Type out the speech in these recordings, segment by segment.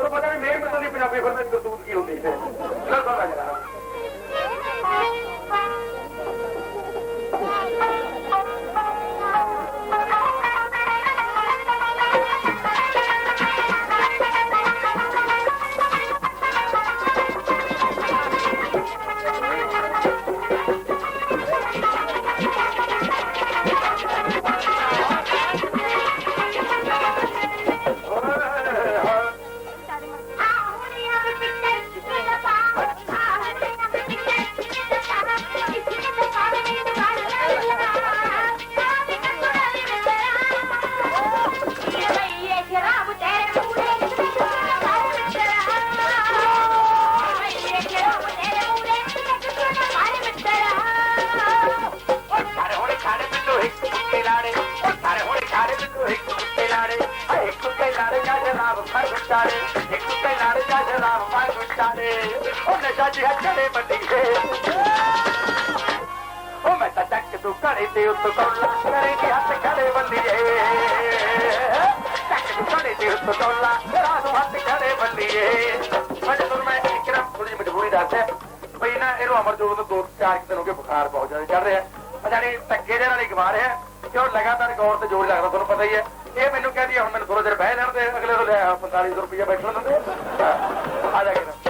ਤੁਹਾਨੂੰ ਪਤਾ ਨਹੀਂ ਮੇਰ ਮਤਲਬ ਪੰਜਾਬੀ ਫਿਲਮ ਵਿੱਚ ਕਰਤੂਤ ਕੀ ਹੁੰਦੀ ਹੈ? ਜਨਾਬ ਇੱਕ ਕੁੱਤੇ ਲਾੜੇ ਜਾ ਜਨਾਬ ਫੜ ਗੁੱਟਾੜੇ ਉਹ ਨਸ਼ਾ ਜਿਹਾ ਚੜੇ ਬੱਡੀ ਹੈ ਉਹ ਮੈਂ ਤਾਂ ਚੱਕ ਤੂੰ ਘੜੇ ਤੇ ਉੱਤ ਤੋਲਾ ਕਰੇਗੀ ਹੱਥ ਖੜੇ ਬੰਦੀਏ ਚੱਕ ਤੂੰ ਘੜੇ ਤੇ ਉੱਤ ਤੋਲਾ ਤੇਰਾ ਨੂੰ ਹੱਥ ਖੜੇ ਬੰਦੀਏ ਮੈਂ ਤੁਹਾਨੂੰ ਮੈਂ ਇੱਕ ਨਾ ਥੋੜੀ ਮਜਬੂਰੀ ਦੱਸ ਦੱਸਿਆ ਬਈ ਨਾ, ਇਹਨੂੰ ਅਮਰਜੋਤ ਨੂੰ ਦੋ, ਚਾਰ ਕੁ ਦਿਨ ਹੋ ਗਏ ਬੁਖਾਰ ਬਹੁਤ ਜ਼ਿਆਦਾ ਚੜ ਰਿਹਾ। ਹੈ ਜਾਨੀ ਧੱਕੇ ਦੇ ਨਾਲ ਹੀ ਗਵਾ ਰਿਹਾ। ਕਿਉਂ ਲਗਾਤਾਰ ਗੌਰ ਤੇ ਜੋਰ ਲੱਗਦਾ, ਤੁਹਾਨੂੰ ਪਤਾ ਹੀ ਹੈ। ਇਹ ਮੈਨੂੰ ਕਹਿੰਦੀ ਹੈ, ਹੁਣ ਮੈਨੂੰ ਥੋੜਾ ਜਿਹਾ ਬਹਿ ਲੈਣ ਤੇ ਅਗਲੇ ਤੋਂ ਲੈ 4500 ਰੁਪਏ ਬੈਠਣ ਦਿੰਦੇ ਆ। ਜਾ ਕੇ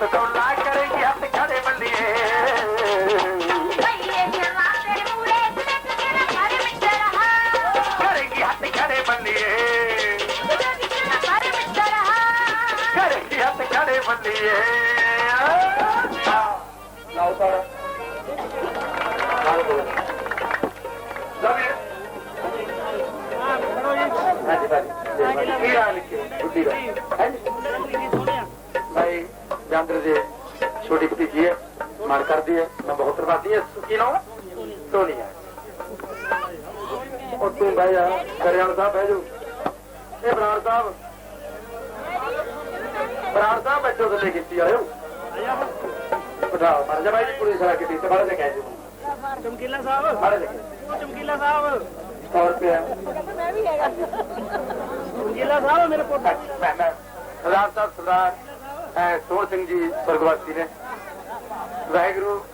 ਘੜੇ ਤੇ ਉੱਤ ਤੋਂ ਲਾ ਕਰੇਗੀ ਹੱਥ ਖੜੇ ਬੱਲੀਏ ਕਰੇਗੀ ਹੱਥ ਖੜੇ ਬੱਲੀਏ ਕਰੇਗੀ ਹੱਥ ਖੜੇ ਬੱਲੀਏ ਲਾਓ ਲਾਓ ਲਵ ਯੂ। ਦੇ ਕੀ ਰਾਹ ਜੀ ਛੋਟੀ ਭਤੀਜੀ ਹੈ ਮਾਰ ਕਰਦੀ ਹੈ ਮੈਂ ਬਹੁਤ ਧੰਨਵਾਦੀ ਹੈ। ਕੀ ਨਾਮ? ਸੋਨੀਆ। ਉਹ ਤੂੰ ਬਹਿ ਜਾ ਕਰਿਆਣ ਸਾਹਿਬ ਬਹਿ ਜਾਓ। ਇਹ ਬਰਾੜ ਸਾਹਿਬ। ਬਰਾੜ ਸਾਹਿਬ ਬੈਠੋ ਥੱਲੇ ਕੀਤੀ ਆਇਓ। ਬਿਠਾਓ ਮਰ ਜਾ ਭਾਈ ਜੀ ਪੁਲਿਸ ਵਾਲਾ ਕਿਤੇ ਤੇ ਬਾਹਰ ਜਾ ਕਹਿ ਦਿਓ ਚਮਕੀਲਾ ਸਾਹਿਬ। ਬਾਹਰ ਜਾ ਚਮਕੀਲਾ ਸਾਹਿਬ। 100 ਰੁਪਇਆ। ਚਮਕੀਲਾ ਸਾਹਿਬ ਮੇਰੇ ਪੁੱਤ। ਮੈਂ ਮੈਂ ਸਰਦਾਰ ਸਾਹਿਬ ਸਰਦਾਰ। ਸੋਹਣ ਸਿੰਘ ਜੀ ਸਵਰਗਵਾਸੀ ਨੇ। ਵਾਹਿਗੁਰੂ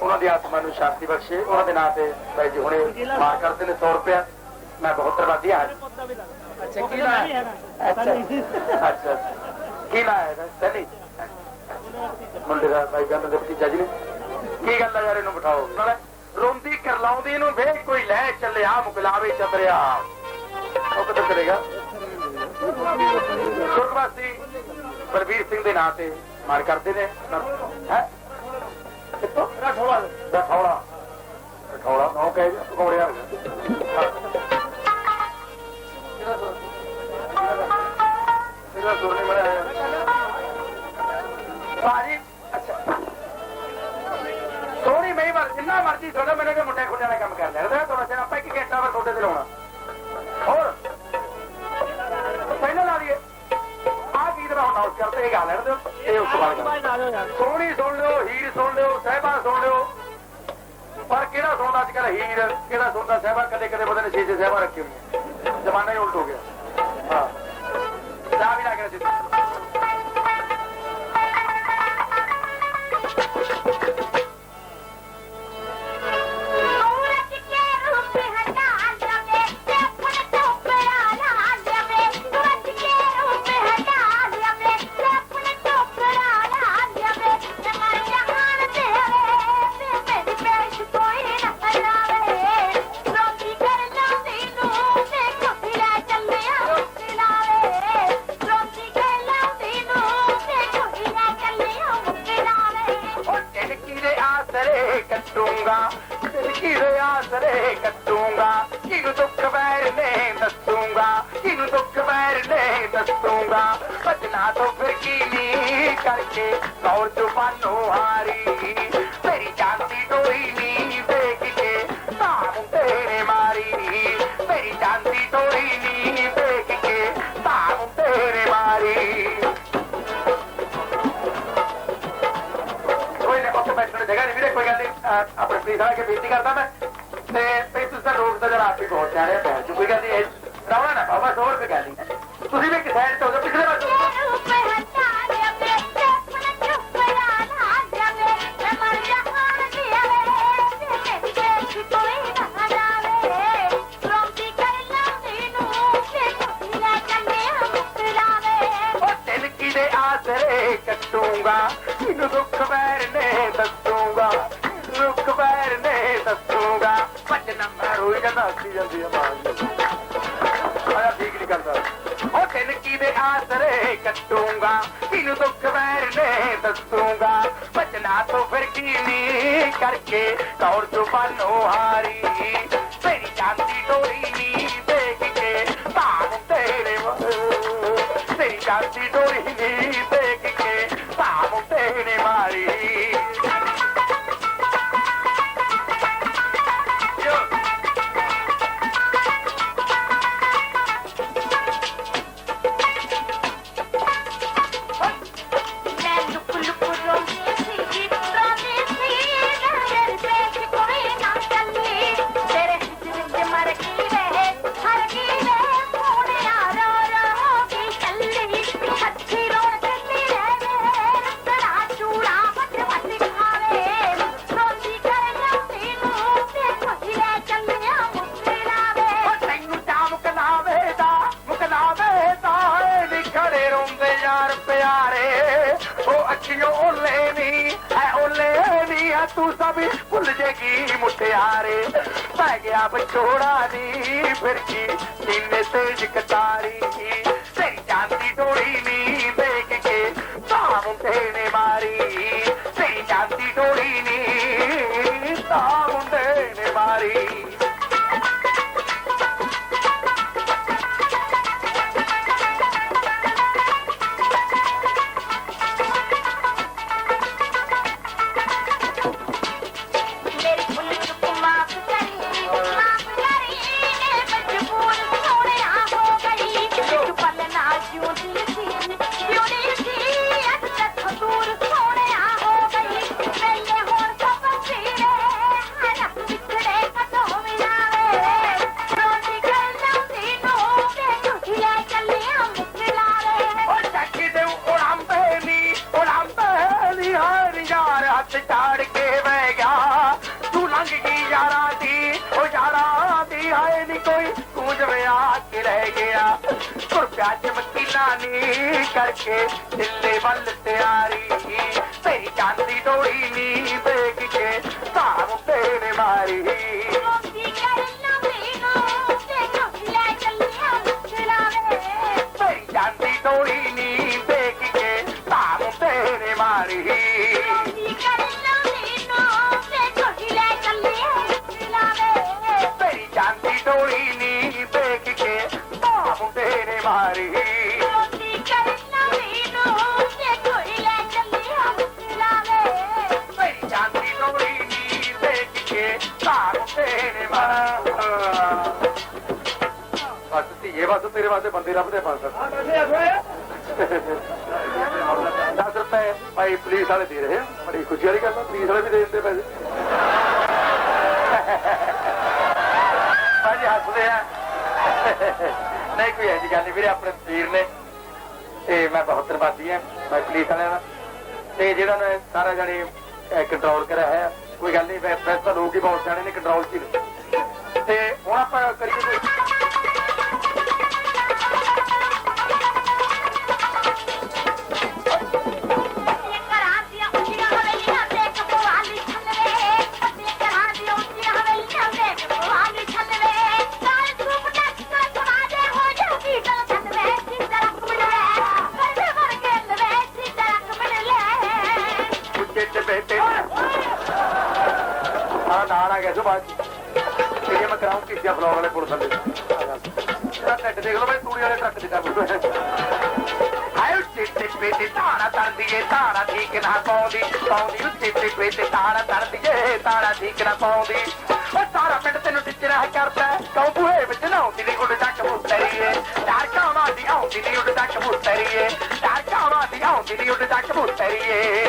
ਉਹਨਾਂ ਦੀ ਆਤਮਾ ਨੂੰ ਸ਼ਾਂਤੀ ਬਖਸ਼ੇ ਉਹਨਾਂ ਦੇ ਨਾਂ ਤੇ ਭਾਈ ਜੀ ਹੁਣੇ ਮਾਰ ਕਰਦੇ ਨੇ 100 ਰੁਪਇਆ। ਮੈਂ ਬਹੁਤ ਧੰਨਵਾਦੀ ਹਾਂ। ਅੱਛਾ ਕੀ ਨਾਂ ਹੈ? ਅੱਛਾ। ਅੱਛਾ ਕੀ ਨਾਂ ਹੈ ਸਨੀ। ਮੁੰਡੇ ਦਾ ਭਾਈ ਗੰਦ ਦੇ ਭਤੀਜਾ ਜੀ ਨੇ। ਕੀ ਗੱਲ ਹੈ ਯਾਰ ਇਹਨੂੰ ਬਿਠਾਓ। ਰੋਂਦੀ ਕਰਲਾਉਂਦੀ ਨੂੰ ਵੇਖ ਕੋਈ ਲੈ ਚੱਲਿਆ ਮੁਕਲਾਵੇ ਚਤਰਿਆ ਉਹ ਕਿੱਥੇ ਚਲੇਗਾ ਸੁਰਗਵਾਸੀ ਬਲਬੀਰ ਸਿੰਘ ਦੇ ਨਾਂ ਤੇ ਮਾਰ ਕਰਦੇ ਨੇ। ਹੈ? ਕਿੱਥੋਂ? ਰਠੌੜਾ ਰਠੌੜਾ ਰਠੌੜਾ ਨੌ ਕਹਿ ਪਕੌੜਿਆ ਇਹਦਾ ਸੁਰ ਨਹੀਂ ਬਣਾਇਆ ਬਾਜੀ ਅੱਛਾ। ਸੋਹਣੀ ਮੈਂ ਮਰ ਜਿੰਨਾ ਮਰਜ਼ੀ ਤੁਹਾਡਾ ਮੈਨੂੰ ਕਿ ਸੋਹਣੀ ਸੁਣ ਲਿਓ, ਹੀਰ ਸੁਣ ਲਿਓ, ਸਹਿਬਾ ਸੁਣ ਲਿਓ। ਪਰ ਕਿਹੜਾ ਸੁਣਦਾ ਅੱਜ ਕੱਲ ਹੀਰ? ਕਿਹੜਾ ਸੁਣਦਾ ਸਹਿਬਾ? ਕਦੇ ਕਦੇ ਬੰਦੇ ਨੇ ਛੇ ਛੇ ਸਹਿਬਾ ਰੱਖੀ ਹੋਈਆਂ ਜ਼ਮਾਨਾ ਹੀ ਉਲਟ ਹੋ ਗਿਆ। ਆਸਰੇ ਕੱਟੂੰਗਾ। ਕਿਨੂੰ ਦੁੱਖ ਵੈਰ ਨੇ ਦੱਸੂਗਾ। ਕਿਨੂੰ ਦੁੱਖ ਵੈਰ ਨੇ ਦੱਸੂਗਾ। ਬਚਨਾ ਤੋਂ ਫਿਰ ਕੀ ਨੀ ਕਰਕੇ ਕੌਰ ਜ਼ੁਬਾਨੋਂ ਹਾਰੀ। ਮੇਰੀ ਜਾਂਦੀ ਡੋਰੀ ਨੀ ਦੇਖ ਕੇ ਧਾਮ ਤੇਰੇ ਮਾਰੀ ਮੇਰੀ ਜਾਂਦੀ ਡੋਰੀ ਨੀ ਦੇਖ ਕੇ ਧਾਮ ਤੇਰੇ ਮਾਰੀ। ਕੋਈ ਨਾ, ਉੱਥੇ ਬੈਠਣ ਦੀ ਜਗ੍ਹਾ ਨਹੀਂ ਵੀਰੇ, ਕੋਈ ਗੱਲ ਨਹੀਂ ਅਹ ਆਪਣੇ ਪ੍ਰੀਤ ਆ ਕੇ ਬੇਨਤੀ ਕਰਦਾ ਮੈਂ। ਤੇ ਤੇ ਤੁਸੀਂ ਤਾਂ ਰੋਡ ਤੇ ਜਰਾ ਆਪੇ ਪਹੁੰਚ ਜਾ ਰਹੇ ਪਹੁੰਚ ਕੋਈ ਗੱਲ ਨਹੀਂ ਰੌਲਾ ਨਾ ਬਾਬਾ ਹੋਰ ਤੇ ਗੱਲ ਨਹੀਂ। ਤੁਸੀਂ ਵੀ ਇੱਕ ਕੱਟੂੰਗਾ ਇਹਨੂੰ ਦੁੱਖ ਵੈਰ ਨੇ ਦੱਸੂੰਗਾ। ਭਜਨਾ ਤੋਂ ਫਿਰ ਕੀ ਨੀ ਕਰਕੇ ਕੌਰ ਜ਼ੁਬਾਨੋਂ ਹਾਰੀ। ਨੇ ਕੰਟਰੋਲ ਕਰਿਆ ਹੈ ਕੋਈ ਗੱਲ ਨਹੀਂ ਵੈਸੇ ਲੋਕ ਹੀ ਬਹੁਤ ਜਾਣੇ ਨੇ ਕੰਟਰੋਲ ਚ ਤੇ ਹੁਣ ਆਪਾਂ ਕਰੀਏ ਇਹ ਮੈਂ ਵਾਲੇ ਪੁਲ ਥੱਲੇ ਇਹਦਾ ਟੱਟ ਦੇਖ ਲਓ ਬਈ, ਤੂੜੀ ਵਾਲੇ ਟਰੱਕ ਦੀ ਕੰਮ। ਆਇਓ ਚਿੱਟੇ ਪੇਟੇ ਤਾਣਾ ਤਰਦੀਏ ਤਾਣਾ ਠੀਕ ਨਾ ਪਾਉਂਦੀ ਪਾਉਂਦੀ। ਉੱਚੇ ਪੇਟੇ ਤਾਣਾ ਤਰਦੀਏ ਤਾਣਾ ਠੀਕ ਨਾ ਪਾਉਂਦੀ। ਉਹ ਸਾਰਾ ਪਿੰਡ ਤੈਨੂੰ ਟਿੱਚਰਾ ਕਰਦਾ ਕਉ ਬੂਹੇ ਵਿੱਚ ਨਾਉਂਦੀ ਨੀ ਉੱਡ ਤੱਕ ਮੁੱਤਰੀਏ ਚਾਰ ਕਾਵਾਂ ਦੀ ਆਉਂਦੀ ਨੀ ਉੱਡ ਤੱਕ ਮੁੱਤਰੀਏ ਚਾਰ ਕਾਵਾਂ ਦੀ ਆਉਂਦੀ ਨੀ ਉੱਡ ਤੱਕ ਮੁੱਤਰੀਏ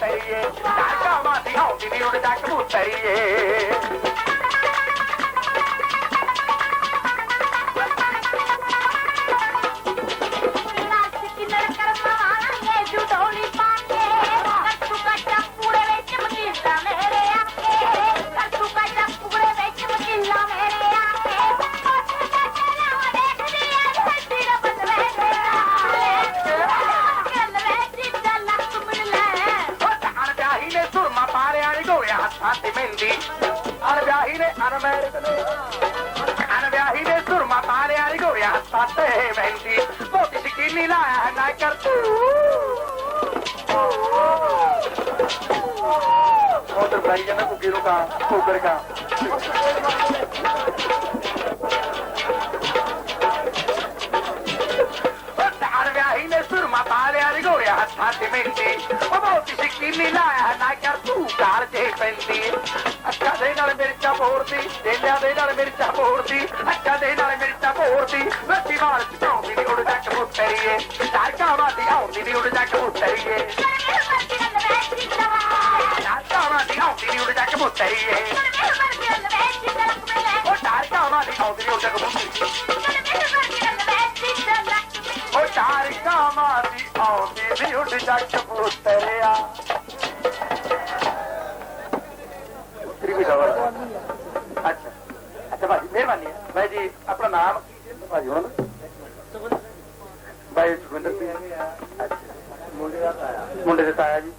ਤੱਕ ਮੁੱਤਰੀਏ ਡਾਕਾ ਮਾਦੀ ਆਉਂਦੀ ਨੀ ਬਈ ਜਨਾ ਕੁੱਕੀ ਨੂੰ ਕਾ ਕੁੱਕਰ ਕਾ ਅਣਵਿਆਹੀ ਨੇ ਸੁਰਮਾ ਪਾਰਿਆ ਨੀ ਗੋਇਆ ਹੱਥਾਂ ਤੇ ਅੱਖਾਂ ਦੇ ਨਾਲ ਮਿਰਚਾਂ ਭੋਰਦੀ ਡੇਲਿਆਂ ਦੇ ਨਾਲ ਮਿਰਚਾਂ ਭੋਰਦੀ ਅੱਖਾਂ ਦੇ ਨਾਲ ਮਿਰਚਾਂ ਭੋਰਦੀ ਰੱਤੀ ਵਾਲ ਚੌਂਦੀ ਨੀ, ਉੱਡ ਤੱਕ ਮੁੱਤਰੀਏ ਡਾਕਾ ਵਾਦੀ ਆਉਂਦੀ ਨੀ, ਉੱਡ ਤੱਕ ਮੁੱਤਰੀਏ ਆਉਂਦੀ ਨੀ ਉੱਡ ਤੱਕ ਵਿੱਚ ਜਿੱਦਾਂ ਮਿਲਲੇ ਉਹ ਡਾਕਾ ਵਾਦੀ ਆਉਂਦੀ ਨੀ ਉੱਡ ਤੱਕ ਮੁੱਤਰੀਏ ਮੇਰੇ ਮਰਦੀ ਗੱਲ ਵਿੱਚ ਜਿੱਦਾਂ ਲੱਕ ਉਹ ਡਾਕਾ ਵਾਦੀ ਆਉਂਦੀ ਨੀ ਉੱਡ ਤੱਕ ਮੁੱਤਰੀਆ ਤੇਰੀ ਵੀ ਦਵਾ ਅੱਛਾ। ਅੱਛਾ ਭਾਜੀ ਮਿਹਰਬਾਨੀ ਹੈ ਭਾਈ ਜੀ ਆਪਣਾ ਨਾਮ? ਕੀ ਸੀ ਭਾਜੀ ਹੁਣ ਭਾਈ ਸੁਖਵਿੰਦਰ ਸਿੰਘ। ਅੱਛਾ। ਮੁੰਡੇ ਦਾ ਤਾਇਆ। ਮੁੰਡੇ ਦੇ ਤਾਇਆ ਜੀ?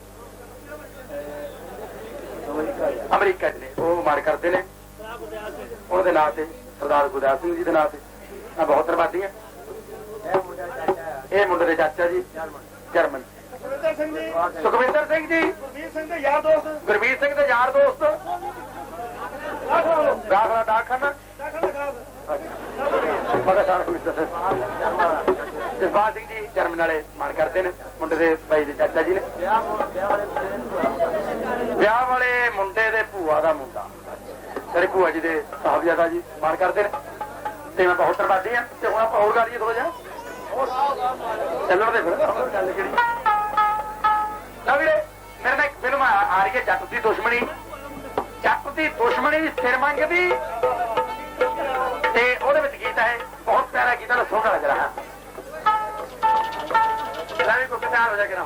ਅਮਰੀਕਾ ਚ ਨੇ, ਉਹ ਮਾਰ ਕਰਦੇ ਨੇ। ਉਹਨਾਂ ਦੇ ਨਾਂ ਤੇ ਸਰਦਾਰ ਗੁਰਦਾਸ ਸਿੰਘ ਜੀ ਦੇ ਨਾਂ ਤੇ। ਆ ਬਹੁਤ ਧੰਨਵਾਦੀ ਆ। ਇਹ ਮੁੰਡੇ ਦੇ ਚਾਚਾ ਜੀ, ਜਰਮਨ। ਸੁਖਵਿੰਦਰ ਸਿੰਘ ਜੀ। ਸੁਖਵਿੰਦਰ ਸਿੰਘ ਜੀ ਗੁਰਵੀਰ ਸਿੰਘ ਦੇ ਯਾਰ ਦੋਸਤ। ਗੁਰਵੀਰ ਸਿੰਘ ਦੇ ਯਾਰ ਦੋਸਤ ਦਾਖਲਾ ਦਾਖਲਾ ਦਾਖਲਾ ਦਾਖਲਾ ਸਾਰਾ ਕੁਝ ਦੱਸ। ਜਸਪਾਲ ਸਿੰਘ ਜੀ ਜਨਮ ਨਾਲੇ ਮਾਣ ਕਰਦੇ ਨੇ, ਮੁੰਡੇ ਦੇ ਭਾਈ ਦੇ ਚਾਚਾ ਜੀ ਨੇ। ਵਿਆਹ ਵਾਲੇ ਮੁੰਡੇ ਦੇ ਭੂਆ ਦਾ ਮੁੰਡਾ। ਤੇਰੇ ਭੂਆ ਜੀ ਦੇ ਸਾਹਿਬਜ਼ਾਦਾ ਜੀ ਮਾਣ ਕਰਦੇ ਨੇ। ਤੇ ਮੈਂ ਬਹੁਤ ਧੰਨਵਾਦੀ ਆ ਤੇ ਹੁਣ ਆਪਾਂ ਹੋਰ ਕਰੀਏ ਥੋੜਾ ਜਿਹਾ ਚੱਲਣ ਦੇ ਫਿਰ। ਗੱਲ ਕਿਹੜੀ ਨਾ ਮੇਰੇ ਨਾਲ ਇੱਕ ਫਿਲਮ ਆ ਰਹੀ ਹੈ, ਜੱਟ ਦੀ ਦੁਸ਼ਮਣੀ। ਜੱਟ ਦੀ ਦੁਸ਼ਮਣੀ ਸਿਰ ਮੰਗਦੀ। ਤੇ ਉਹਦੇ ਵਿੱਚ ਗੀਤ ਹੈ, ਬਹੁਤ ਪਿਆਰਾ ਗੀਤ ਹੈ ਸੋਹਣਾ ਲੱਗ ਰਿਹਾ को बेकार हो जाएगा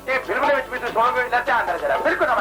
స్వామి ఇలా అంటారు కదా మీరు కూడా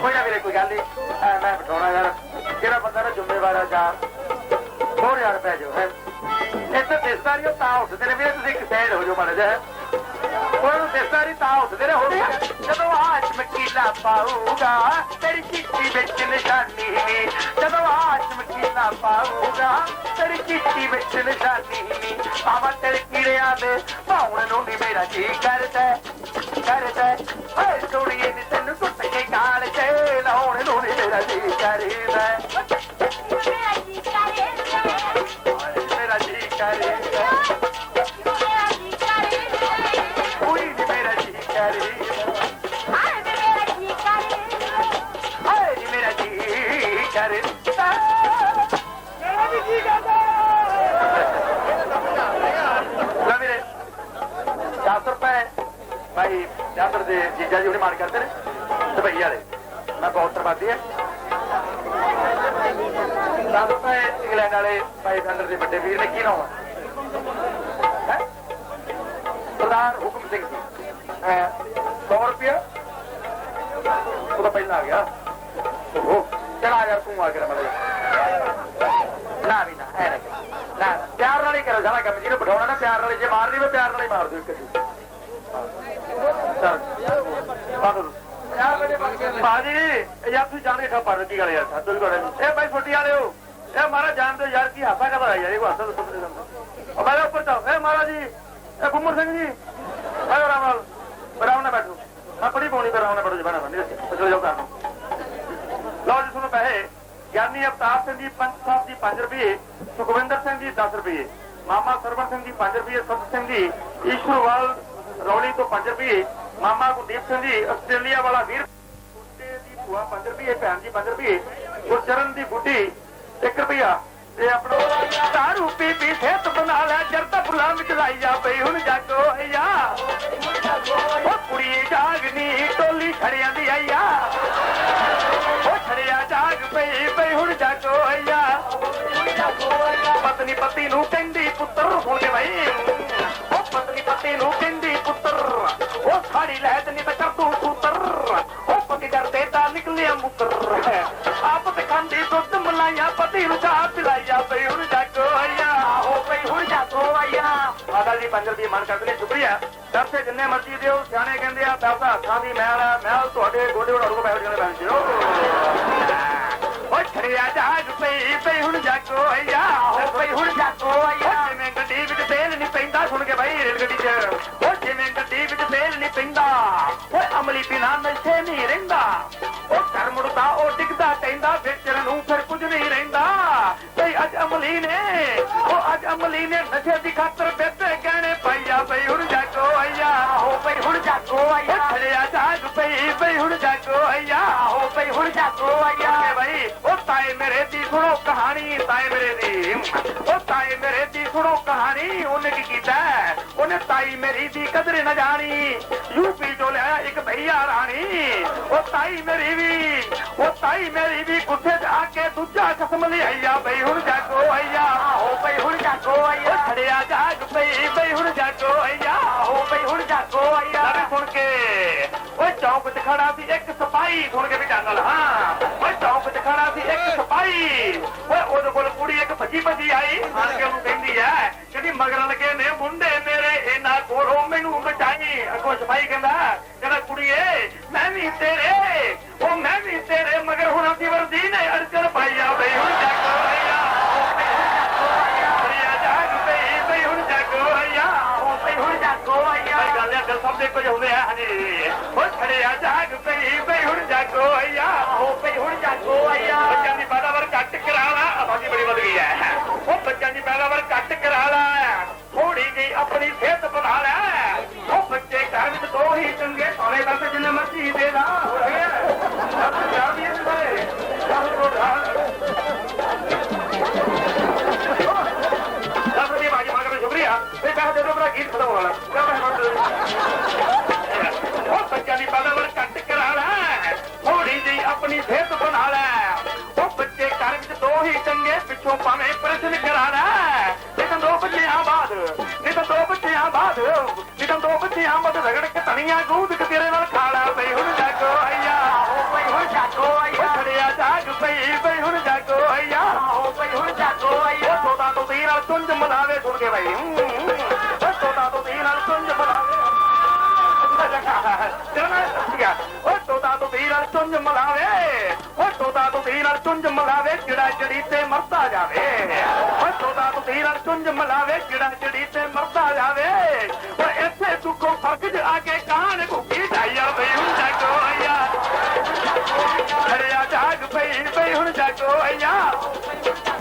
ਕੋਈ ਨਾ ਵੀਰੇ, ਕੋਈ ਗੱਲ ਨਹੀਂ। ਮੈਂ ਬਿਠਾਉਣਾ ਯਾਰ। ਜਿਹੜਾ ਬੰਦਾ ਨਾ ਜ਼ਿੰਮੇਵਾਰ ਆ, ਜਾ। ਹੋਰ ਯਾਰ ਪੈ ਜਾਓ, ਹੈ। ਇੱਥੇ ਦਿਸਦਾਰੀ ਤਾਂ ਉੱਠਦੇ ਨੇ ਵੀਰੇ, ਤੁਸੀਂ ਇੱਕ ਸਾਈਡ ਹੋ ਜਾਓ ਮਾੜਾ ਜਿਹਾ ਕੋਈ ਦਿਸਦਾਰੀ ਤਾਂ ਉੱਠਦੇ ਨੇ ਹੋਣੀ ਜਦੋਂ ਆਜ ਮਕੀਲਾ ਪਾਊਗਾ, ਤੇਰੀ ਚਿੱਟੀ ਵਿੱਚ ਨਿਸ਼ਾਨੀ ਨੀ। ਜਦੋਂ ਆਜ ਮਕੀਲਾ ਪਾਊਗਾ, ਤੇਰੀ ਚਿੱਟੀ ਵਿੱਚ ਨਿਸ਼ਾਨੀ ਨੀ। ਆਵਾ ਤੇਰੇ ਕੀੜਿਆਂ ਦੇ ਭਾਉਣ ਨੂੰ ਨਹੀਂ ਮੇਰਾ ਜੀ ਕਰਦਾ ਕਰਦਾ। ਓਏ ਸੋੜੀਏ ਨੀ ਤੈਨੂੰ ਟੁੱਟ ਕੇ ਗਾਲ ਤੇ ਲਾਉਣ ਨੂੰ ਨੀ ਮੇਰਾ ਜੀ ਕਰਦਾ। ਓਏ ਮੇਰਾ ਜੀ ਕਰਦਾ। ਕੋਈ ਨੀ ਮੇਰਾ ਜੀ ਕਰਦਾ। ਹਾਏ ਹਾਏ ਨੀ ਮੇਰਾ ਜੀ ਕਰਦਾ। ਲੈ ਵੀਰੇ 10 ਰੁਪਏ। ਭਾਈ ਜਾਦਰ ਦੇ ਜੀਜਾ ਜੀ ਉਹਨੇ ਮਾਰ ਕਰਦੇ ਨੇ। ਦੁਬਈ ਵਾਲੇ। ਮੈਂ ਬਹੁਤ ਧੰਨਵਾਦੀ ਹਾਂ 10 ਰੁਪਏ ਇੰਗਲੈਂਡ ਵਾਲੇ ਭਾਈ ਫੈਂਡਰ ਦੇ ਵੱਡੇ ਵੀਰ ਨੇ ਕੀ ਨਾਮ ਹੈ? ਸਰਦਾਰ ਹੁਕਮ ਸਿੰਘ ਜੀ। 100 ਰੁਪਏ ਉਹ ਤਾਂ ਪਹਿਲਾਂ ਆ ਗਿਆ। ਉਹ ਚਲਾ ਯਾਰ ਤੂੰ ਆ ਕੇ ਮਤਲਬ ਨਾ ਵੀ ਨਾ, ਐ ਨਾ ਪਿਆਰ ਨਾਲ ਹੀ ਕਰੋ ਸਾਰਾ ਕੰਮ। ਜਿਹਨੂੰ ਬਿਠਾਉਣਾ ਨਾ, ਪਿਆਰ ਨਾਲ ਜੇ ਮਾਰਨੀ ਵੀ ਪਿਆਰ ਨਾਲ ਹੀ ਮਾਰ ਦਿਓ ਇੱਕ ਜੀ ਬਾਜੀ ਇਹ ਯਾਰ ਤੁਸੀਂ ਜਾਣਦੇ ਠਾ ਪੜ ਕੀ ਗੱਲ ਯਾਰ ਸਾਡੋ ਵੀ ਇਹ ਬਾਈ ਛੋਟੀ ਵਾਲਿਓ। ਇਹ ਮਾਰਾ ਜਾਣਦੇ ਯਾਰ ਕੀ ਹਾਸਾ ਕਰਦਾ ਯਾਰ, ਇਹ ਹਾਸਾ ਦੱਸੋ ਤੁਸੀਂ ਸਾਨੂੰ ਉੱਪਰ ਜਾਓ। ਇਹ ਮਹਾਰਾਜ ਜੀ, ਇਹ ਗੁੰਮਰ ਸਿੰਘ ਜੀ। ਆਇਓ ਰਾਮ ਨਾਲ। ਬਰਾਉ ਨਾ ਬੈਠੋ ਆਪਣੀ ਪੌਣੀ ਬਰਾਉ ਨਾ ਬੈਠੋ ਜੀ ਬਣਾ ਬਣੀ ਚਲੋ ਜਾਓ ਕਰ ਲਓ ਜੀ, ਸੁਣੋ ਪੈਸੇ। ਗਿਆਨੀ ਅਵਤਾਰ ਸਿੰਘ ਜੀ ਪੰਚ ਸਾਹਿਬ ਜੀ 5 ਰੁਪਏ। ਸੁਖਵਿੰਦਰ ਸਿੰਘ ਜੀ 10 ਰੁਪਏ। ਮਾਮਾ ਸਰਵਣ ਸਿੰਘ ਜੀ 5 ਰੁਪਏ। ਸਤ ਸਿੰਘ ਜੀ ਈਸ਼ਵਰਵਾਲ ਰੌਲੀ ਤੋਂ 5 ਰੁਪਏ। ਮਾਮਾ ਗੁਰਦੀਪ ਸਿੰਘ ਜੀ, ਆਸਟ੍ਰੇਲੀਆ ਵਾਲਾ ਵੀਰ। ਕੁੱਤੇ ਦੀ ਭੂਆ 5 ਰੁਪਏ, ਭੈਣ ਜੀ 5 ਰੁਪਏ, ਗੁਰਚਰਨ ਦੀ ਬੁੱਢੀ 1 ਰੁਪਿਆ ਤੇ ਆਪਣਾ ਦਾਰੂ ਪੀ ਪੀ ਸਿਹਤ ਬਣਾ ਲੈ ਜਰਦਾ ਫੁੱਲਾਂ ਵਿੱਚ ਲਾਈ ਜਾ ਪਈ, ਹੁਣ ਜਾਗੋ ਆਇਆ ਉਹ ਕੁੜੀ ਜਾਗਨੀ ਟੋਲੀ ਖੜਿਆਂ ਦੀ ਆਇਆ ਉਹ ਛੜਿਆ ਜਾਗ ਪਈ ਪਈ ਹੁਣ ਜਾਗੋ ਆਇਆ ਪਤਨੀ ਪਤੀ ਨੂੰ ਕਹਿੰਦੀ, ਪੁੱਤਰ ਹੁਣ ਬਈ ਭਾਈ ਉਹ ਪਤਨੀ ਪਤੀ ਨੂੰ ਕਹਿੰਦੀ, ਪੁੱਤਰ, ਉਹ ਸਾੜੀ ਲੈ ਤੇ ਨਹੀਂ ਤਾਂ ਕਰ ਤੂੰ ਸੂਤਰ। ਉਹ ਪਤੀ ਡਰਦੇ ਤਾਂ ਨਿਕਲਿਆ ਮੁੱਤਰ ਆਪ ਤੇ ਖਾਂਦੀ ਦੁੱਧ ਮਲਾਈਆਂ, ਪਤੀ ਨੂੰ ਚਾਹ ਪਿਲਾਈਆ ਪਈ ਹੁਣ ਜਾ ਆਇਆ। ਹੋ ਪਈ ਹੁਣ ਜਾਗੋ ਆਇਆ। ਮਾਤਾ ਜੀ, ਪੰਜ ਦੀ ਮਨ ਕਰਦੇ ਸ਼ੁਕਰੀਆ। ਦਰਸੇ ਜਿੰਨੇ ਮਰਜ਼ੀ ਦਿਓ, ਸਿਆਣੇ ਕਹਿੰਦੇ ਆ ਪੈਸਾ ਹੱਥਾਂ ਦੀ ਮੈਲ ਆ। ਮੈਲ ਤੁਹਾਡੇ ਗੋਡੇ ਵੜਾਰੂ ਕੋ ਜਾਂਦੇ ਬੈਂਚ ਓ ਪੈਂਦਾ ਸੁਣ 'ਚ। ਓ ਜਿਵੇਂ ਗੱਡੀ ਵਿੱਚ ਤੇਲ ਨਹੀਂ ਪੈਂਦਾ ਓ ਅਮਲੀ ਬਿਨਾ ਨਸ਼ੇ ਨਹੀਂ ਰਹਿੰਦਾ। ਓ ਘਰ ਮੁੜਦਾ, ਉਹ ਡਿੱਗਦਾ ਕਹਿੰਦਾ ਵਿਚਰ ਨੂੰ ਫਿਰ ਕੁਝ ਨਹੀਂ ਰਹਿੰਦਾ। ਬਈ ਅੱਜ ਅਮਲੀ ਨੇ, ਉਹ ਅੱਜ ਅਮਲੀ ਨੇ ਨਸ਼ੇ ਦੀ ਖਾਤਰ ਬੇਤੇ ਗਹਿਣੇ ਪਾਈਆ। ਬਈ ਹੁਣ ਜਾਗੋ ਆਇਆ ਹੋ ਬਈ ਹੁਣ ਜਾਗੋ ਆਇਆ। ਛੜਿਆ ਜਾਗ ਪਈ ਬਈ ਹੁਣ ਜਾਗੋ ਆਇਆ। ਹੋ ਬਈ ਹੁਣ ਜਾਗੋ ਆਇਆ। ਕੇ ਬਈ ਤਾਏ ਮੇਰੇ ਦੀ ਸੁਣੋ ਕਹਾਣੀ ਤਾਏ ਮੇਰੇ ਦੀ। ਉਹ ਤਾਏ ਮੇਰੇ ਦੀ ਸੁਣੋ ਕਹਾਣੀ ਉਹਨੇ ਕੀ ਕੀਤਾ? ਉਹਨੇ ਤਾਈ ਮੇਰੀ ਦੀ ਕਦਰ ਨਾ ਜਾਣੀ। ਯੂਪੀ ਤੋਂ ਲਿਆ ਇੱਕ ਭਈਆ ਰਾਣੀ। ਉਹ ਤਾਈ ਮੇਰੀ ਵੀ ਉਹ ਤਾਈ ਮੇਰੀ ਵੀ ਗੁੱਸੇ 'ਚ ਆ ਕੇ ਦੂਜਾ ਕਸਮ ਲਿਆਈਆ। ਬਈ ਹੁਣ ਜਾਗੋ ਆਇਆ ਹੋ ਬਈ ਹੁਣ ਜਾਗੋ ਆਇਆ ਛੜਿਆ ਜਾਗ ਪਈ ਬਈ ਹੁਣ ਜਾਗੋ ਆਇਆ ਹੋ ਬਈ ਹੁਣ ਜਾਗੋ ਆਇਆ ਸੁਣ ਕੇ। ਓਏ ਚੌਂਕ 'ਚ ਖੜਾ ਸੀ ਇੱਕ ਸਿਪਾਹੀ ਓਏ ਉਹਦੇ ਕੋਲ ਕੁੜੀ ਇੱਕ ਭੱਜੀ ਭੱਜੀ ਆਈ ਆਣ ਕੇ ਉਹਨੂੰ ਕਹਿੰਦੀ ਐ ਕਹਿੰਦੀ ਮਗਰ ਲੱਗੇ ਨੇ ਮੁੰਡੇ ਮੇਰੇ ਇਹਨਾਂ ਕੋਲੋਂ ਮੈਨੂੰ ਬਚਾਈ ਅੱਗੋਂ ਸਿਪਾਹੀ ਕਹਿੰਦਾ ਕਹਿੰਦਾ ਕੁੜੀਏ ਮੈਂ ਵੀ ਤੇਰੇ ਉਹ ਮੈਂ ਵੀ ਤੇਰੇ ਮਗਰ ਹੁਣ ਦੀ ਵਰਦੀ ਨੇ ਹੁਣ ਛੜਿਆ ਜਾਗ ਪਈ ਬਈ ਹੁਣ ਜਾਗੋ ਆਇਆ ਹੋ ਬਈ ਹੁਣ ਜਾਗੋ ਆਇਆ ਬਈ ਗੱਲ ਹੈ ਗੱਲ ਸਭ ਦੇ ਕੁਝ ਹੁੰਦੇ ਆ ਹਾਂਜੀ ਉਹ ਛੜਿਆ ਜਾਗ ਪਈ ਹੁਣ ਜਾਗੋ ਆਇਆ। ਹੋ ਬਈ ਹੁਣ ਜਾਗੋ ਆਇਆ। ਬੱਚਿਆਂ ਦੀ ਪੈਦਾਵਾਰ ਘੱਟ ਕਰਾ ਲਾ। ਆਬਾਦੀ ਬੜੀ ਵਧ ਗਈ ਹੈ ਉਹ ਬੱਚਿਆਂ ਦੀ ਪੈਦਾਵਾਰ ਘੱਟ ਕਰਾ ਲਾ। ਥੋੜੀ ਜਿਹੀ ਆਪਣੀ ਸਿਹਤ ਬਣਾ ਲੈ। ਉਹ ਬੱਚੇ ਘਰ ਵਿੱਚ ਦੋ ਹੀ ਚੰਗੇ ਸੋਨੇ ਦਾ ਜਿੰਨੇ ਮਰਜ਼ੀ ਦੇ ਸਭ ਯਾਦ ਹੀ ਹੈ ਸਾਰੇ ਸਭ ਤੋਂ ਦਸ ਰੁਪਏ ਬਾਜੀ ਮੰਗ ਕੇ ਸ਼ੁਕਰੀਆ। ਇਹ ਪੈਸੇ ਦੇ ਦਿਓ ਮੇਰਾ ਗੀਤ ਖਤਮ ਹੋਣਾ ਪਿੱਛੋਂ ਭਾਵੇਂ ਪ੍ਰਸ਼ਨ ਕਰਾ ਲੈ ਨਹੀਂ ਤਾਂ ਦੋ ਬੱਚਿਆਂ ਬਾਅਦ ਨਹੀਂ ਤਾਂ ਦੋ ਬੱਚਿਆਂ ਬਾਅਦ ਨਹੀਂ ਤਾਂ ਦੋ ਬੱਚਿਆਂ ਬਾਅਦ ਰਗੜ ਕੇ ਧਣੀਆਂ ਗੂੰਦ ਕੇ ਤੇਰੇ ਨਾਲ ਖਾ ਲਾ ਪਈ ਹੁਣ ਜਾਗੋ ਆਇਆ। ਹੋ ਪਈ ਹੁਣ ਜਾਗੋ ਆਇਆ। ਛੜਿਆ ਜਾਗ ਪਈ ਪਈ ਹੁਣ ਜਾਗੋ ਆਇਆ। ਹੋ ਬਈ ਹੁਣ ਜਾਗੋ ਉਹ ਤੋਤਾ ਤੋਂ ਤੀਰ ਨਾਲ ਚੁੰਝ ਮਲਾਵੇ ਸੁਣ ਕੇ ਬਈ। ਤੋਤਾ ਤੋਂ ਤੀਰ ਨਾਲ ਚੁੰਝ ਮਲਾਵੇ ਉਹ ਤੋਤਾ ਤੋਂ ਤੀਰ ਨਾਲ ਮਲਾਵੇ ਉਹ ਤੋਤਾ ਤੋਂ ਤੀਰ ਨਾਲ ਚੁੰਝ ਮਲਾਵੇ, ਜਿਹੜਾ ਜੜੀ ਤੇ ਮਰਦਾ ਜਾਵੇ। ਉਹ ਤੋਤਾ ਤੋਂ ਤੀਰ ਨਾਲ ਚੁੰਝ ਮਲਾਵੇ, ਜਿਹੜਾ ਜੜੀ ਤੇ ਮਰਦਾ ਜਾਵੇ। ਉਹ ਇੱਥੇ ਦੁੱਖੋਂ ਫ਼ਰਕ ਜ ਆ ਕੇ ਕਾਹਨ ਘੁੱਗੀ ਜਾਈਆ ਬਈ, ਹੁਣ ਜਾਗੋ ਆਇਆ। ਖੜਿਆ ਜਾਗ ਪਈ, ਬਈ ਹੁਣ ਜਾਗੋ ਆਇਆ।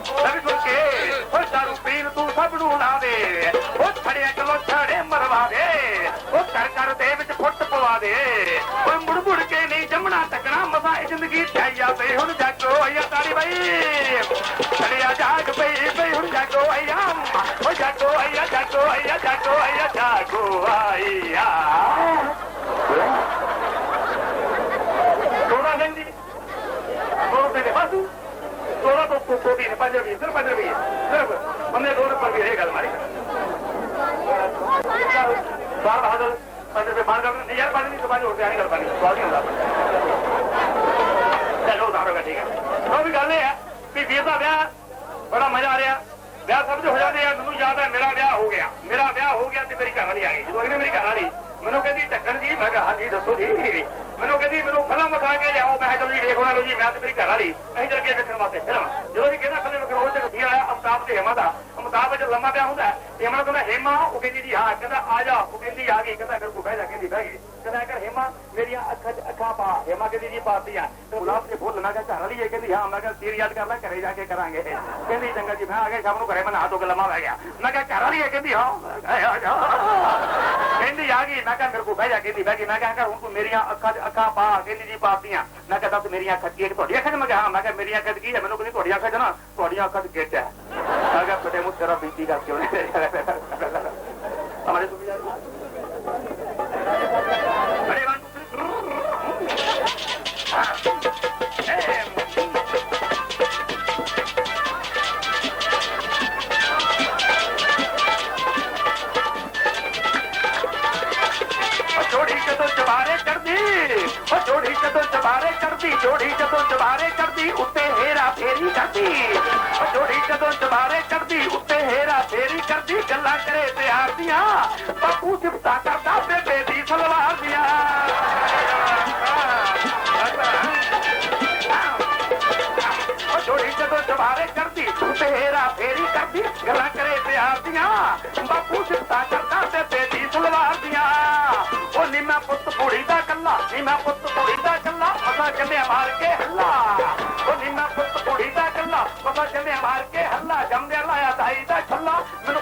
ਸਭ ਗੁਰ ਕੇ ਉਹ ਦਾਰੂ ਪੀਣ ਤੂੰ ਸਭ ਨੂੰ ਲਾ பை அடியா ஜாக்கு பை பை ஹுன் ஜாக்கோ ஐயா ஓ ஜாக்கோ ஐயா ஜாக்கோ ஐயா ஜாக்கோ ஐயா ஜாக்கோ ஐயா थोड़ा गंजी दो रुपए के बाजू थोड़ा तो कोपी है पंजाबी सिर्फ पंजाबी सिर्फ हमने दो रुपये भी रहेगा हमारी बारह हजार पंद्रह रुपये बारह नहीं यार पानी नहीं तो पानी होते आने कर पानी ਉਹ ਵੀ ਗੱਲ ਇਹ ਹੈ ਕਿ ਵੀਰ ਦਾ ਵਿਆਹ ਬੜਾ ਮਜ਼ਾ ਆ ਰਿਹਾ। ਵਿਆਹ ਸਭ ਜੋ ਹੋ ਜਾਂਦੇ ਆ, ਮੈਨੂੰ ਯਾਦ ਹੈ ਮੇਰਾ ਵਿਆਹ ਹੋ ਗਿਆ। ਮੇਰਾ ਵਿਆਹ ਹੋ ਗਿਆ ਤੇ ਮੇਰੀ ਘਰਵਾਲੀ ਆ ਗਈ। ਜਦੋਂ ਇਹਨੇ ਮੇਰੀ ਘਰ ਵਾਲੀ ਮੈਨੂੰ ਕਹਿੰਦੀ ਟੱਕਰ ਜੀ। ਮੈਂ ਕਿਹਾ, ਹਾਂਜੀ, ਦੱਸੋ ਜੀ। ਮੈਨੂੰ ਕਹਿੰਦੀ, ਮੈਨੂੰ ਫਿਲਮ ਵਿਖਾ ਕੇ ਲਿਆਓ। ਮੈਂ ਕਿਹਾ ਜੀ ਦੇਖੋ ਲੋ ਜੀ, ਮੈਂ ਤੇ ਮੇਰੀ ਘਰਵਾਲੀ ਅਸੀਂ ਚੱਲ ਕੇ ਦੇਖਣ ਵਾਸਤੇ। ਫਿਲਮ ਜਦੋਂ ਜੀ ਕਹਿੰਦਾ ਫਿਲਮ ਵਿਖਾਓ ਤੇ ਵੀ ਆਇਆ ਅਮਤਾਬ ਤੇ ਹਮਾ ਦਾ। ਅਮਤਾਬ ਵਿੱਚ ਲੰਮਾ ਪਿਆ ਹੁੰਦਾ ਤੇ ਹਮਾ ਕਹਿੰਦਾ, ਹੇਮਾ। ਉਹ ਕਹਿੰਦੀ, ਜੀ ਹਾਂ। ਕਹਿੰਦਾ, ਆ ਜਾ। ਉਹ ਕਹਿੰਦੀ, ਆ ਗਈ। ਕਹਿੰਦਾ ਫਿਰ ਕੋ ਬਹਿ ਜਾ, ਕਹਿੰਦੀ, ਬਹਿ ਗਈ। ਕਹਿੰਦਾ ਕਰ ਹੇਮਾ, ਮੇਰੀਆਂ ਅੱਖਾਂ 'ਚ ਅੱਖਾਂ ਪਾ। ਹੇਮਾ ਕਹਿੰਦੀ ਜੀ ਪਾਤੀਆਂ। ਤੇ ਗੁਲਾਬ ਦੇ ਫੁੱਲ ਮੈਂ ਕਿਹਾ ਘਰ ਵਾਲੀ ਹੈ ਕਹਿੰਦੀ, ਹਾਂ, ਮੈਂ ਕਿਹਾ ਤੇਰੀ ਯਾਦ ਕਰ ਲੈ, ਘਰੇ ਜਾ ਕੇ ਕਰਾਂਗੇ। ਕਹਿੰਦੀ, ਚੰਗਾ ਜੀ, ਮੈਂ ਆ ਗਿਆ ਸ਼ਾਮ ਨੂੰ ਘਰੇ, ਮੈਂ ਨਹਾ ਧੋ ਬਹਿ ਗਿਆ। ਮੈਂ ਕਿਹਾ, ਘਰ ਵਾਲੀ ਹੈ ਕਹਿੰਦੀ, ਹਾਂ। ਕਹਿੰਦੀ, ਆ ਗਈ। ਮੈਂ ਕਿਹਾ, ਮੇਰੇ ਕੋ ਬਹਿ ਜਾ, ਕਹਿੰਦੀ, ਬਹਿ ਗਈ। ਮੈਂ ਕਿਹਾ ਕਰ ਹੁਣ ਤੂੰ ਮੇਰੀਆਂ ਅੱਖਾਂ 'ਚ ਅੱਖਾਂ ਪਾ, ਕਹਿੰਦੀ ਜੀ, ਪਾਤੀਆਂ। ਮੈਂ ਕਿਹਾ ਤੂੰ ਮੇਰੀਆਂ ਅੱਖਾਂ 'ਚ ਕੀ ਤੁਹਾਡੀਆਂ ਅੱਖਾਂ 'ਚ? ਮੈਂ ਕਿਹਾ ਮੈਂ ਕਿਹਾ, ਮੇਰੀਆਂ ਅੱਖਾਂ 'ਚ ਕੀ ਹੈ? ਮੈਨੂੰ ਕਹਿੰਦੀ, ਤੁਹਾਡੀਆਂ ਅੱਖਾਂ 'ਚ ਨਾ, ਤੁਹਾਡੀਆਂ ਅੱਖਾਂ 'ਚ ਗਿੱਟ ਹੈ। ਮੈਂ ਕਿਹਾ ਤੁਹਾਡੇ ਮੁੱਤ ਤੇਰਾ ਬੀਤੀ ਕਰਕੇ ਉਹਨੇ ਹਮਾਰੇ ਸੁਣ ਜੋੜੀ ਜਦੋਂ ਚਬਾਰੇ ਕਰਦੀ ਉਹ ਜੋੜੀ ਜਦੋਂ ਚਬਾਰੇ ਕਰਦੀ ਜੋੜੀ ਜਦੋਂ ਚਬਾਰੇ ਕਰਦੀ ਉੱਤੇ ਹੇਰਾ ਫੇਰੀ ਕਰਦੀ ਉਹ ਜੋੜੀ ਜਦੋਂ ਚਬਾਰੇ ਕਰਦੀ ਉੱਤੇ ਹੇਰਾ ਫੇਰੀ ਕਰਦੀ ਗੱਲਾਂ ਕਰੇ ਪਿਆਰ ਦੀਆਂ ਬਾਪੂ ਸਿਫਤਾ ਕਰਦਾ ਬੇਬੇ ਦੀ ਸਲਵਾਰ ਦੀਆਂ ਜਦੋਂ ਜਵਾਰੇ ਕਰਦੀ ਉੱਤੇ ਹੇਰਾ ਫੇਰੀ ਕਰਦੀ, ਗੱਲਾਂ ਕਰੇ ਪਿਆਰ ਦੀਆਂ। ਬਾਪੂ ਸਿਫਤਾ ਕਰਦਾ ਬੇਬੇ ਦੀ ਸਲਵਾਰ ਦੀਆਂ। ਉਹ ਨੀਮਾ ਪੁੱਤ ਕੁੜੀ ਦਾ ਕੱਲਾ, ਨੀਮਾ ਪੁੱਤ ਕੁੜੀ ਦਾ ਕੱਲਾ, ਪਤਾ ਚੱਲਿਆ ਮਾਰ ਕੇ ਹੱਲਾ। ਉਹ ਨੀਮਾ ਪੁੱਤ ਕੁੜੀ ਦਾ ਕੱਲਾ, ਪਤਾ ਚੱਲਿਆ ਮਾਰ ਕੇ ਹੱਲਾ। ਜੰਮਦਿਆਂ ਲਾਇਆ ਦਾਈ ਦਾ ਛੱਲਾ, ਮੈਨੂੰ